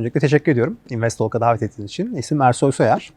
Öncelikle teşekkür ediyorum Investolk'a davet ettiğiniz için. İsmim Ersoy Soyer.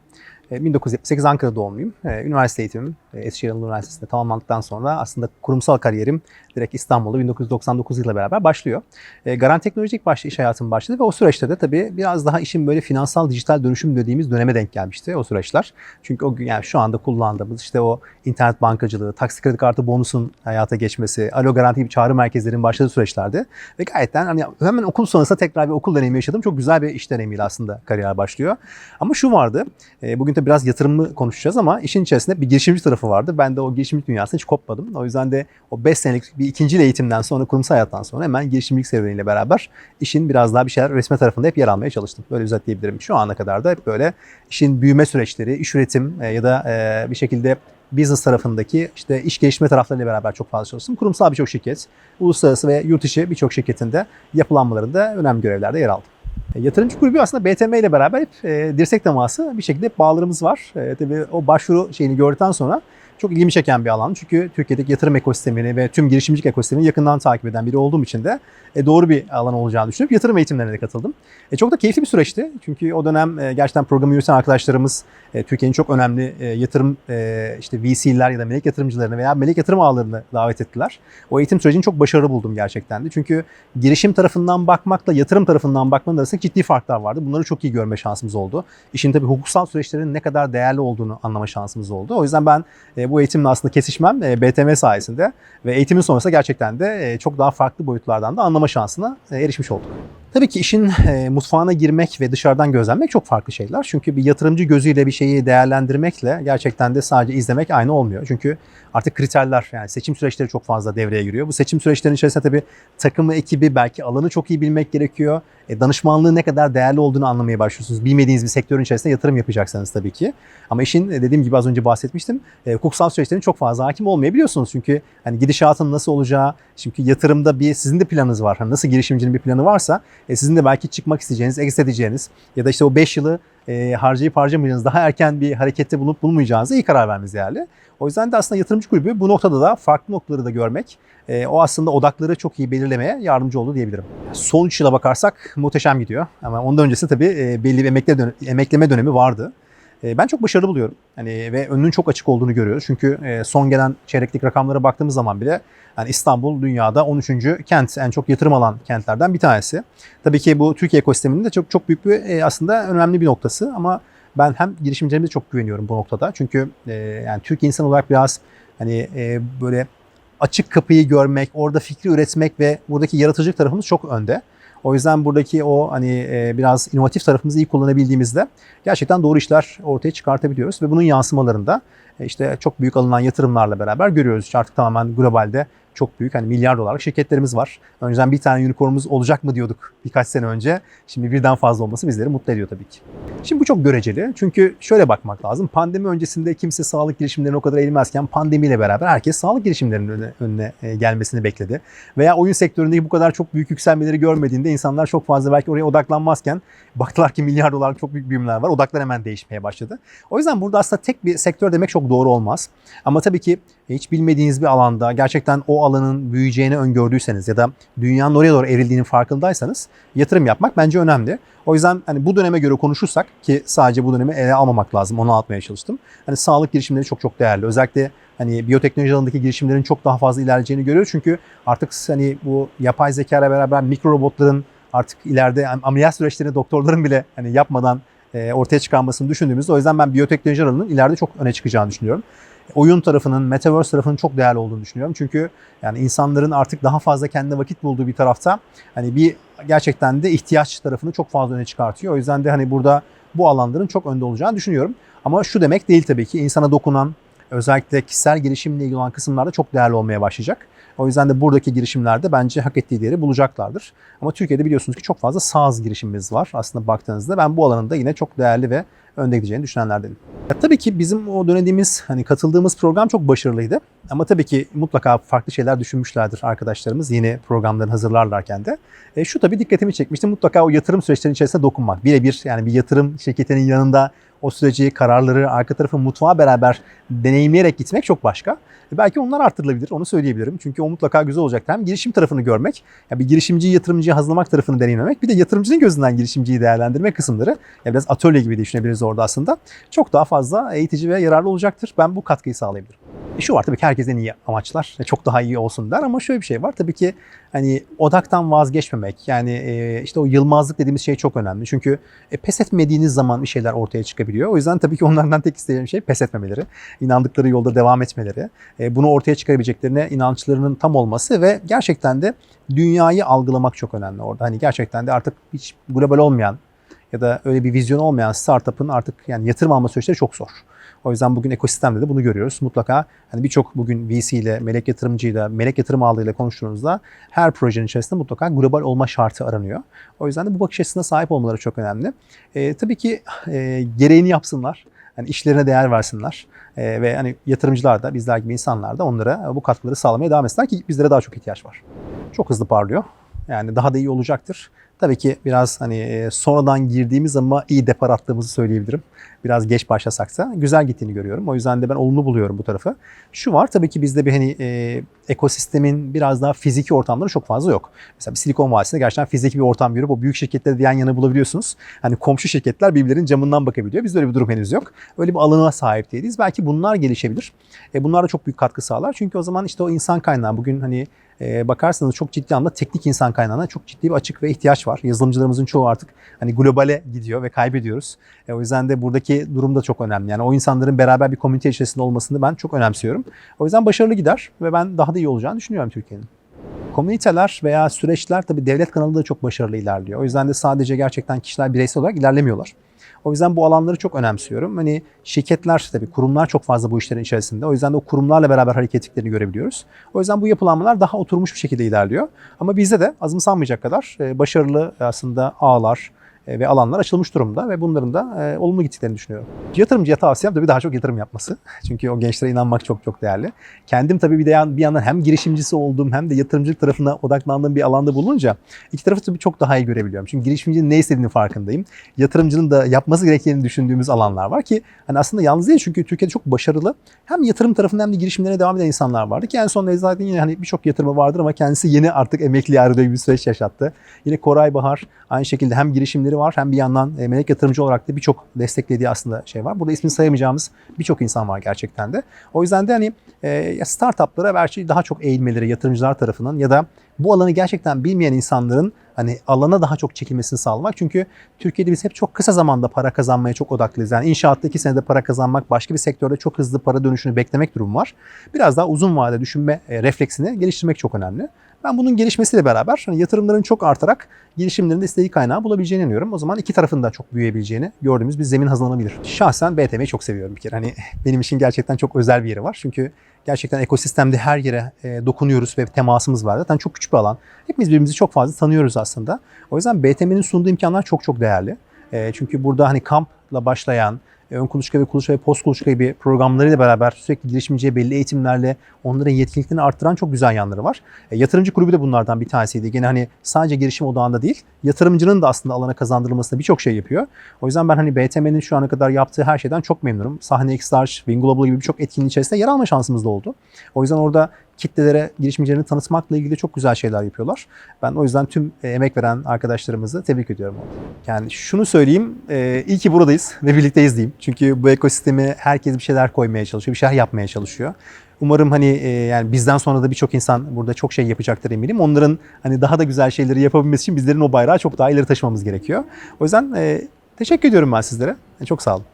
E, 1978 Ankara doğumluyum. E, Üniversite eğitimim e, Eskişehir Anadolu Üniversitesi'nde tamamlandıktan sonra aslında kurumsal kariyerim direkt İstanbul'da 1999 yılıyla beraber başlıyor. E, Garanti Teknoloji ilk iş hayatım başladı ve o süreçte de tabii biraz daha işin böyle finansal dijital dönüşüm dediğimiz döneme denk gelmişti o süreçler. Çünkü o yani şu anda kullandığımız işte o internet bankacılığı, taksi kredi kartı bonusun hayata geçmesi, alo garanti gibi çağrı merkezlerinin başladığı süreçlerdi. Ve gayetten hani hemen okul sonrasında tekrar bir okul deneyimi yaşadım. Çok güzel bir iş deneyimiyle aslında kariyer başlıyor. Ama şu vardı, e, bugün biraz yatırımlı konuşacağız ama işin içerisinde bir girişimci tarafı vardı. Ben de o girişimcilik dünyasına hiç kopmadım. O yüzden de o 5 senelik bir ikinci eğitimden sonra, kurumsal hayattan sonra hemen girişimcilik serüveniyle beraber işin biraz daha bir şeyler resme tarafında hep yer almaya çalıştım. Böyle özetleyebilirim. Şu ana kadar da hep böyle işin büyüme süreçleri, iş üretim e, ya da e, bir şekilde business tarafındaki işte iş geliştirme taraflarıyla beraber çok fazla çalıştım. Kurumsal birçok şirket, uluslararası ve yurt içi birçok şirketinde yapılanmalarında önemli görevlerde yer aldım. E, Yatırımcı kulübü aslında BTM ile beraber hep e, dirsek teması bir şekilde bağlarımız var. E, tabii o başvuru şeyini gördükten sonra çok ilgimi çeken bir alan. Çünkü Türkiye'deki yatırım ekosistemini ve tüm girişimcilik ekosistemini yakından takip eden biri olduğum için de e, doğru bir alan olacağını düşünüp yatırım eğitimlerine de katıldım. E, çok da keyifli bir süreçti. Çünkü o dönem e, gerçekten programı yürüten arkadaşlarımız e, Türkiye'nin çok önemli e, yatırım e, işte VC'ler ya da melek yatırımcılarını veya melek yatırım ağlarını davet ettiler. O eğitim sürecini çok başarılı buldum gerçekten de. Çünkü girişim tarafından bakmakla yatırım tarafından bakmanın arasında ciddi farklar vardı. Bunları çok iyi görme şansımız oldu. İşin tabii hukuksal süreçlerin ne kadar değerli olduğunu anlama şansımız oldu. O yüzden ben e, bu eğitimle aslında kesişmem e, BTM sayesinde ve eğitimin sonrasında gerçekten de e, çok daha farklı boyutlardan da anlama şansına e, erişmiş olduk. Tabii ki işin e, mutfağına girmek ve dışarıdan gözlemmek çok farklı şeyler. Çünkü bir yatırımcı gözüyle bir şeyi değerlendirmekle gerçekten de sadece izlemek aynı olmuyor. Çünkü artık kriterler yani seçim süreçleri çok fazla devreye giriyor. Bu seçim süreçlerinin içerisinde tabii takımı, ekibi, belki alanı çok iyi bilmek gerekiyor. E, danışmanlığın ne kadar değerli olduğunu anlamaya başlıyorsunuz. Bilmediğiniz bir sektörün içerisinde yatırım yapacaksanız tabii ki. Ama işin e, dediğim gibi az önce bahsetmiştim. E, hukuksal süreçlerin çok fazla hakim olmayabiliyorsunuz. Çünkü hani gidişatın nasıl olacağı, çünkü yatırımda bir sizin de planınız var. Hani nasıl girişimcinin bir planı varsa e, sizin de belki çıkmak isteyeceğiniz, exit edeceğiniz ya da işte o 5 yılı e, harcayıp harcamayacağınız, daha erken bir harekette bulunup bulunmayacağınıza iyi karar vermeniz değerli. O yüzden de aslında yatırımcı kulübü bu noktada da farklı noktaları da görmek, e, o aslında odakları çok iyi belirlemeye yardımcı oldu diyebilirim. Son 3 yıla bakarsak muhteşem gidiyor. Ama ondan öncesinde tabii e, belli bir emekleme dönemi vardı. E, Ben çok başarılı buluyorum. Hani ve önünün çok açık olduğunu görüyoruz. Çünkü e, son gelen çeyreklik rakamlara baktığımız zaman bile yani İstanbul dünyada 13. kent en çok yatırım alan kentlerden bir tanesi. Tabii ki bu Türkiye ekosisteminin de çok çok büyük bir e, aslında önemli bir noktası ama ben hem girişimcilerimize çok güveniyorum bu noktada. Çünkü e, yani Türk insan olarak biraz hani böyle açık kapıyı görmek, orada fikri üretmek ve buradaki yaratıcılık tarafımız çok önde. O yüzden buradaki o hani e, biraz inovatif tarafımızı iyi kullanabildiğimizde gerçekten doğru işler ortaya çıkartabiliyoruz ve bunun yansımalarında işte çok büyük alınan yatırımlarla beraber görüyoruz. İşte artık tamamen globalde çok büyük hani milyar dolarlık şirketlerimiz var. Önceden bir tane unicornumuz olacak mı diyorduk birkaç sene önce. Şimdi birden fazla olması bizleri mutlu ediyor tabii ki. Şimdi bu çok göreceli. Çünkü şöyle bakmak lazım. Pandemi öncesinde kimse sağlık girişimlerine o kadar eğilmezken pandemiyle beraber herkes sağlık girişimlerinin önüne, önüne e, gelmesini bekledi. Veya oyun sektöründeki bu kadar çok büyük yükselmeleri görmediğinde insanlar çok fazla belki oraya odaklanmazken baktılar ki milyar dolarlık çok büyük büyümler var. Odaklar hemen değişmeye başladı. O yüzden burada aslında tek bir sektör demek çok doğru olmaz. Ama tabii ki hiç bilmediğiniz bir alanda gerçekten o alanın büyüyeceğini öngördüyseniz ya da dünyanın oraya doğru evrildiğinin farkındaysanız yatırım yapmak bence önemli. O yüzden hani bu döneme göre konuşursak ki sadece bu dönemi ele almamak lazım. Onu anlatmaya çalıştım. Hani sağlık girişimleri çok çok değerli. Özellikle hani biyoteknoloji alanındaki girişimlerin çok daha fazla ilerleyeceğini görüyoruz. Çünkü artık hani bu yapay zeka ile beraber mikro robotların artık ileride ameliyat süreçlerini doktorların bile hani yapmadan ortaya çıkarmasını düşündüğümüzde o yüzden ben biyoteknoloji alanının ileride çok öne çıkacağını düşünüyorum. Oyun tarafının, metaverse tarafının çok değerli olduğunu düşünüyorum. Çünkü yani insanların artık daha fazla kendine vakit bulduğu bir tarafta hani bir gerçekten de ihtiyaç tarafını çok fazla öne çıkartıyor. O yüzden de hani burada bu alanların çok önde olacağını düşünüyorum. Ama şu demek değil tabii ki insana dokunan, özellikle kişisel gelişimle ilgili olan kısımlarda çok değerli olmaya başlayacak. O yüzden de buradaki girişimlerde bence hak ettiği değeri bulacaklardır. Ama Türkiye'de biliyorsunuz ki çok fazla sağız girişimimiz var aslında baktığınızda. Ben bu alanında yine çok değerli ve önde gideceğini düşünenlerdenim. Ya tabii ki bizim o denediğimiz, hani katıldığımız program çok başarılıydı. Ama tabii ki mutlaka farklı şeyler düşünmüşlerdir arkadaşlarımız yeni programlarını hazırlarlarken de. E, şu tabii dikkatimi çekmişti. Mutlaka o yatırım süreçlerinin içerisinde dokunmak. Birebir yani bir yatırım şirketinin yanında o süreci, kararları, arka tarafı mutfağa beraber deneyimleyerek gitmek çok başka. E, Belki onlar arttırılabilir, onu söyleyebilirim. Çünkü o mutlaka güzel olacaktır. Hem girişim tarafını görmek, ya bir girişimciyi, yatırımcıyı hazırlamak tarafını deneyimlemek, bir de yatırımcının gözünden girişimciyi değerlendirme kısımları, ya biraz atölye gibi düşünebiliriz orada aslında. Çok daha fazla eğitici ve yararlı olacaktır. Ben bu katkıyı sağlayabilirim. E şu var tabii ki herkes en iyi amaçlar. E Çok daha iyi olsun der ama şöyle bir şey var. Tabii ki hani odaktan vazgeçmemek. Yani e, işte o yılmazlık dediğimiz şey çok önemli. Çünkü e, pes etmediğiniz zaman bir şeyler ortaya çıkabiliyor. O yüzden tabii ki onlardan tek istediğim şey pes etmemeleri. inandıkları yolda devam etmeleri. bunu ortaya çıkarabileceklerine inançlarının tam olması ve gerçekten de dünyayı algılamak çok önemli orada. Hani gerçekten de artık hiç global olmayan ya da öyle bir vizyon olmayan startup'ın artık yani yatırım alma süreçleri çok zor. O yüzden bugün ekosistemde de bunu görüyoruz. Mutlaka hani birçok bugün VC ile, melek yatırımcıyla, melek yatırım ağlarıyla konuştuğunuzda her projenin içerisinde mutlaka global olma şartı aranıyor. O yüzden de bu bakış açısına sahip olmaları çok önemli. Ee, tabii ki e, gereğini yapsınlar. Yani işlerine değer versinler. Ee, ve hani yatırımcılar da bizler gibi insanlar da onlara bu katkıları sağlamaya devam etsinler ki bizlere daha çok ihtiyaç var. Çok hızlı parlıyor. Yani daha da iyi olacaktır. Tabii ki biraz hani e, sonradan girdiğimiz ama iyi depar attığımızı söyleyebilirim. Biraz geç başlasak da güzel gittiğini görüyorum. O yüzden de ben olumlu buluyorum bu tarafı. Şu var tabii ki bizde bir hani e, ekosistemin biraz daha fiziki ortamları çok fazla yok. Mesela bir Silikon Vadisi'nde gerçekten fiziki bir ortam görüp o büyük şirketleri yan yana bulabiliyorsunuz. Hani komşu şirketler birbirlerinin camından bakabiliyor. Bizde öyle bir durum henüz yok. Öyle bir alana sahip değiliz. Belki bunlar gelişebilir. E, bunlar da çok büyük katkı sağlar. Çünkü o zaman işte o insan kaynağı bugün hani e, bakarsanız çok ciddi anlamda teknik insan kaynağına çok ciddi bir açık ve ihtiyaç var. Yazılımcılarımızın çoğu artık hani globale gidiyor ve kaybediyoruz. E, o yüzden de buradaki durum da çok önemli. Yani o insanların beraber bir komünite içerisinde olmasını ben çok önemsiyorum. O yüzden başarılı gider ve ben daha da iyi olacağını düşünüyorum Türkiye'nin. Komüniteler veya süreçler tabii devlet kanalında da çok başarılı ilerliyor. O yüzden de sadece gerçekten kişiler bireysel olarak ilerlemiyorlar. O yüzden bu alanları çok önemsiyorum. Hani şirketler tabii kurumlar çok fazla bu işlerin içerisinde. O yüzden de o kurumlarla beraber hareket ettiklerini görebiliyoruz. O yüzden bu yapılanmalar daha oturmuş bir şekilde ilerliyor. Ama bizde de azımsanmayacak kadar e, başarılı aslında ağlar, e, ve alanlar açılmış durumda ve bunların da e, olumlu gittiklerini düşünüyorum. Yatırımcıya tavsiyem tabii daha çok yatırım yapması. Çünkü o gençlere inanmak çok çok değerli. Kendim tabii bir, de yan, bir yandan hem girişimcisi olduğum hem de yatırımcılık tarafına odaklandığım bir alanda bulununca iki tarafı tabii çok daha iyi görebiliyorum. Çünkü girişimcinin ne istediğini farkındayım. Yatırımcının da yapması gerektiğini düşündüğümüz alanlar var ki hani aslında yalnız değil çünkü Türkiye'de çok başarılı hem yatırım tarafında hem de girişimlerine devam eden insanlar vardı ki en son zaten yine hani birçok yatırımı vardır ama kendisi yeni artık emekli gibi bir süreç yaşattı. Yine Koray Bahar aynı şekilde hem girişimleri var hem bir yandan e, melek yatırımcı olarak da birçok desteklediği aslında şey var. Burada ismini sayamayacağımız birçok insan var gerçekten de. O yüzden de hani e, startuplara belki daha çok eğilmeleri yatırımcılar tarafından ya da bu alanı gerçekten bilmeyen insanların hani alana daha çok çekilmesini sağlamak. Çünkü Türkiye'de biz hep çok kısa zamanda para kazanmaya çok odaklıyız. Yani inşaatta iki senede para kazanmak, başka bir sektörde çok hızlı para dönüşünü beklemek durum var. Biraz daha uzun vadede düşünme e, refleksini geliştirmek çok önemli. Ben bunun gelişmesiyle beraber hani yatırımların çok artarak girişimlerin de kaynağı bulabileceğini inanıyorum. O zaman iki tarafın da çok büyüyebileceğini gördüğümüz bir zemin hazırlanabilir. Şahsen BTM'yi çok seviyorum bir kere. Hani benim için gerçekten çok özel bir yeri var. Çünkü gerçekten ekosistemde her yere e, dokunuyoruz ve temasımız var. Zaten çok küçük bir alan. Hepimiz birbirimizi çok fazla tanıyoruz aslında. O yüzden BTM'nin sunduğu imkanlar çok çok değerli. E, çünkü burada hani kampla başlayan, ön kuluçka ve kuluçka ve post kuluçka gibi programlarıyla beraber sürekli girişimciye belli eğitimlerle onların yetkinliklerini arttıran çok güzel yanları var. E, yatırımcı kulübü de bunlardan bir tanesiydi. Gene hani sadece girişim odağında değil, yatırımcının da aslında alana kazandırılmasında birçok şey yapıyor. O yüzden ben hani BTM'nin şu ana kadar yaptığı her şeyden çok memnunum. Sahne X-Large, Wing Global gibi birçok etkinliğin içerisinde yer alma şansımız da oldu. O yüzden orada kitlelere girişimcilerini tanıtmakla ilgili çok güzel şeyler yapıyorlar. Ben o yüzden tüm e, emek veren arkadaşlarımızı tebrik ediyorum. Yani şunu söyleyeyim, e, iyi ki buradayız ve birlikteyiz diyeyim. Çünkü bu ekosistemi herkes bir şeyler koymaya çalışıyor, bir şeyler yapmaya çalışıyor. Umarım hani e, yani bizden sonra da birçok insan burada çok şey yapacaktır eminim. Onların hani daha da güzel şeyleri yapabilmesi için bizlerin o bayrağı çok daha ileri taşımamız gerekiyor. O yüzden teşekkür ediyorum ben sizlere. Çok sağ olun.